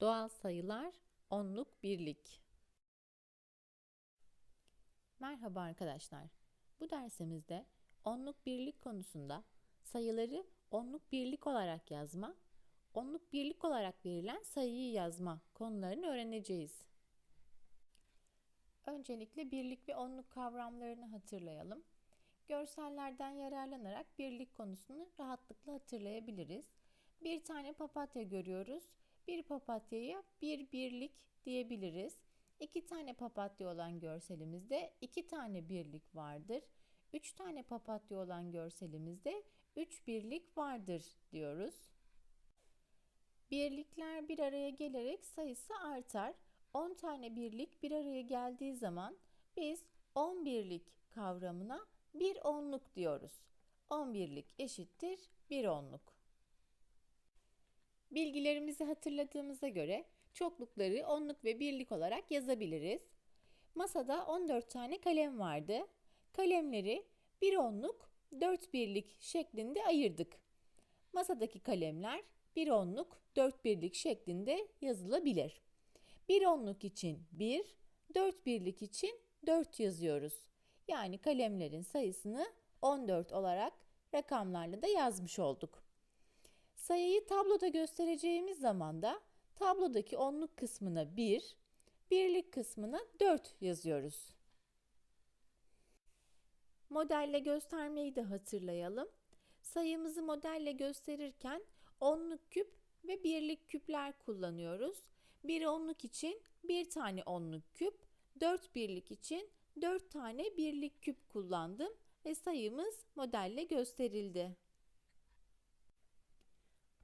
Doğal sayılar, onluk, birlik. Merhaba arkadaşlar. Bu dersimizde onluk birlik konusunda sayıları onluk birlik olarak yazma, onluk birlik olarak verilen sayıyı yazma konularını öğreneceğiz. Öncelikle birlik ve onluk kavramlarını hatırlayalım. Görsellerden yararlanarak birlik konusunu rahatlıkla hatırlayabiliriz. Bir tane papatya görüyoruz. Bir papatyaya bir birlik diyebiliriz. İki tane papatya olan görselimizde iki tane birlik vardır. Üç tane papatya olan görselimizde üç birlik vardır diyoruz. Birlikler bir araya gelerek sayısı artar. 10 tane birlik bir araya geldiği zaman biz 10 birlik kavramına bir onluk diyoruz. 10 birlik eşittir bir onluk. Bilgilerimizi hatırladığımıza göre çoklukları onluk ve birlik olarak yazabiliriz. Masada 14 tane kalem vardı. Kalemleri bir onluk, 4 birlik şeklinde ayırdık. Masadaki kalemler bir onluk, 4 birlik şeklinde yazılabilir. Bir onluk için 1, 4 birlik için 4 yazıyoruz. Yani kalemlerin sayısını 14 olarak rakamlarla da yazmış olduk. Sayıyı tabloda göstereceğimiz zaman da tablodaki onluk kısmına 1, birlik kısmına 4 yazıyoruz. Modelle göstermeyi de hatırlayalım. Sayımızı modelle gösterirken onluk küp ve birlik küpler kullanıyoruz. Bir onluk için bir tane onluk küp, dört birlik için dört tane birlik küp kullandım ve sayımız modelle gösterildi.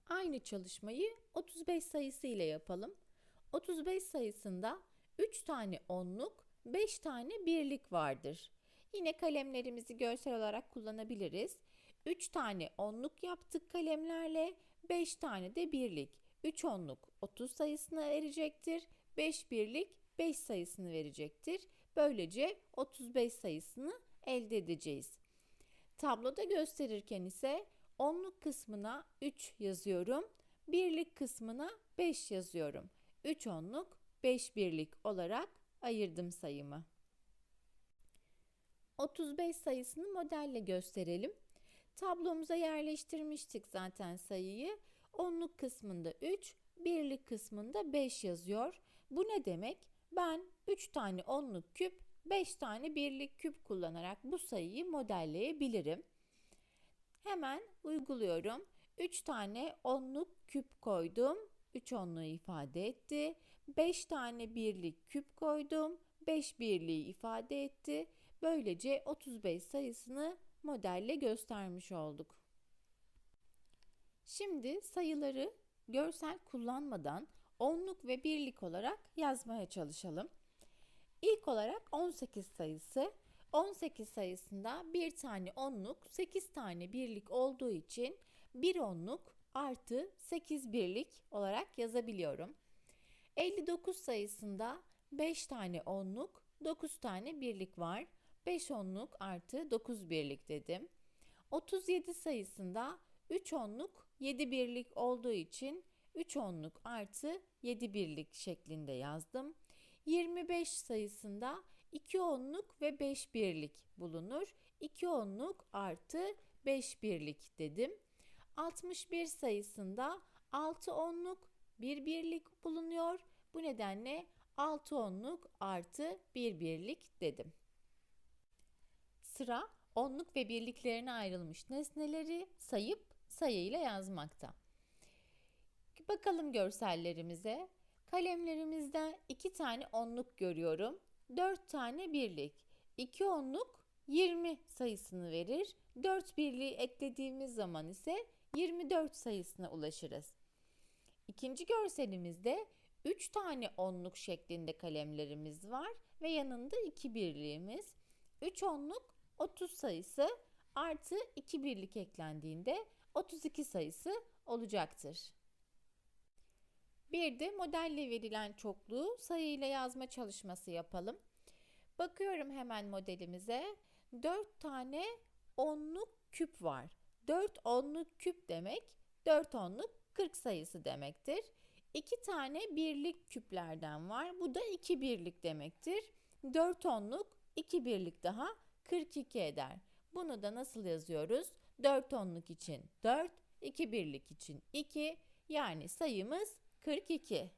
Aynı çalışmayı 35 sayısı ile yapalım. 35 sayısında 3 tane onluk, 5 tane birlik vardır. Yine kalemlerimizi görsel olarak kullanabiliriz. 3 tane onluk yaptık kalemlerle, 5 tane de birlik. 3 onluk 30 sayısını verecektir. 5 birlik 5 sayısını verecektir. Böylece 35 sayısını elde edeceğiz. Tabloda gösterirken ise onluk kısmına 3 yazıyorum. Birlik kısmına 5 yazıyorum. 3 onluk 5 birlik olarak ayırdım sayımı. 35 sayısını modelle gösterelim. Tablomuza yerleştirmiştik zaten sayıyı. Onluk kısmında 3, birlik kısmında 5 yazıyor. Bu ne demek? Ben 3 tane onluk küp, 5 tane birlik küp kullanarak bu sayıyı modelleyebilirim. Hemen uyguluyorum. 3 tane onluk küp koydum. 3 onluğu ifade etti. 5 tane birlik küp koydum. 5 birliği ifade etti. Böylece 35 sayısını modelle göstermiş olduk. Şimdi sayıları görsel kullanmadan onluk ve birlik olarak yazmaya çalışalım. İlk olarak 18 sayısı. 18 sayısında bir tane onluk, 8 tane birlik olduğu için bir onluk artı 8 birlik olarak yazabiliyorum. 59 sayısında 5 tane onluk, 9 tane birlik var. 5 onluk artı 9 birlik dedim. 37 sayısında 3 onluk 7 birlik olduğu için 3 onluk artı 7 birlik şeklinde yazdım. 25 sayısında 2 onluk ve 5 birlik bulunur. 2 onluk artı 5 birlik dedim. 61 sayısında 6 onluk 1 birlik bulunuyor. Bu nedenle 6 onluk artı 1 birlik dedim. Sıra onluk ve birliklerine ayrılmış nesneleri sayıp sayıyla yazmakta. Bakalım görsellerimize. Kalemlerimizde iki tane onluk görüyorum. Dört tane birlik. İki onluk 20 sayısını verir. Dört birliği eklediğimiz zaman ise 24 sayısına ulaşırız. İkinci görselimizde 3 tane onluk şeklinde kalemlerimiz var ve yanında 2 birliğimiz. 3 onluk 30 sayısı artı 2 birlik eklendiğinde 32 sayısı olacaktır. Bir de modelle verilen çokluğu sayıyla yazma çalışması yapalım. Bakıyorum hemen modelimize. 4 tane onluk küp var. 4 onluk küp demek 4 onluk 40 sayısı demektir. 2 tane birlik küplerden var. Bu da 2 birlik demektir. 4 onluk 2 birlik daha 42 eder. Bunu da nasıl yazıyoruz? 4 onluk için 4, 2 birlik için 2 yani sayımız 42.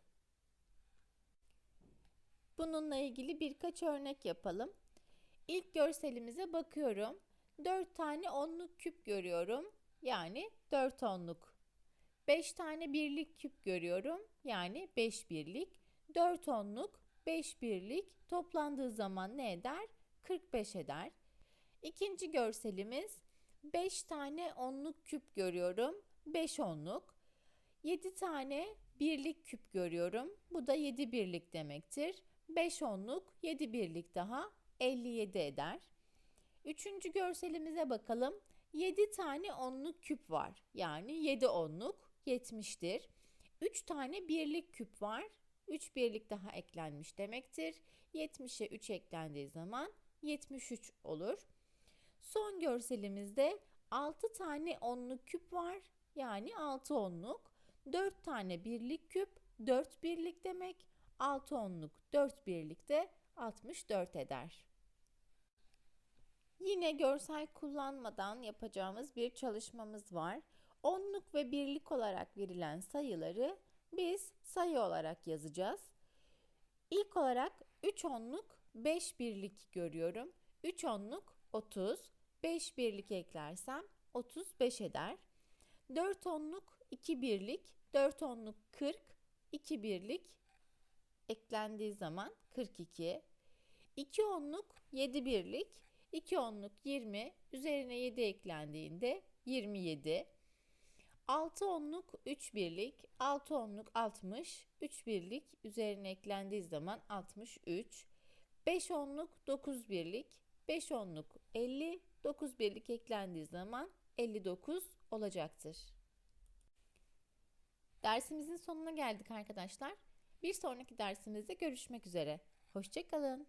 Bununla ilgili birkaç örnek yapalım. İlk görselimize bakıyorum. 4 tane onluk küp görüyorum. Yani 4 onluk. 5 tane birlik küp görüyorum. Yani 5 birlik. 4 onluk, 5 birlik toplandığı zaman ne eder? 45 eder. İkinci görselimiz 5 tane onluk küp görüyorum. 5 onluk. 7 tane birlik küp görüyorum. Bu da 7 birlik demektir. 5 onluk, 7 birlik daha 57 eder. Üçüncü görselimize bakalım. 7 tane onluk küp var. Yani 7 onluk 70'tir. 3 tane birlik küp var. 3 birlik daha eklenmiş demektir. 70'e 3 eklendiği zaman 73 olur. Son görselimizde 6 tane onluk küp var. Yani 6 onluk. 4 tane birlik küp 4 birlik demek. 6 onluk 4 birlik de 64 eder. Yine görsel kullanmadan yapacağımız bir çalışmamız var. Onluk ve birlik olarak verilen sayıları biz sayı olarak yazacağız. İlk olarak 3 onluk 5 birlik görüyorum. 3 onluk 30, 5 birlik eklersem 35 eder. 4 onluk 2 birlik, 4 onluk 40, 2 birlik eklendiği zaman 42. 2 onluk 7 birlik, 2 onluk 20, üzerine 7 eklendiğinde 27. 6 onluk 3 birlik, 6 onluk 60, 3 birlik üzerine eklendiği zaman 63. 5 onluk 9 birlik, 5 onluk 50, 9 birlik eklendiği zaman 59 olacaktır. Dersimizin sonuna geldik arkadaşlar. Bir sonraki dersimizde görüşmek üzere. Hoşçakalın.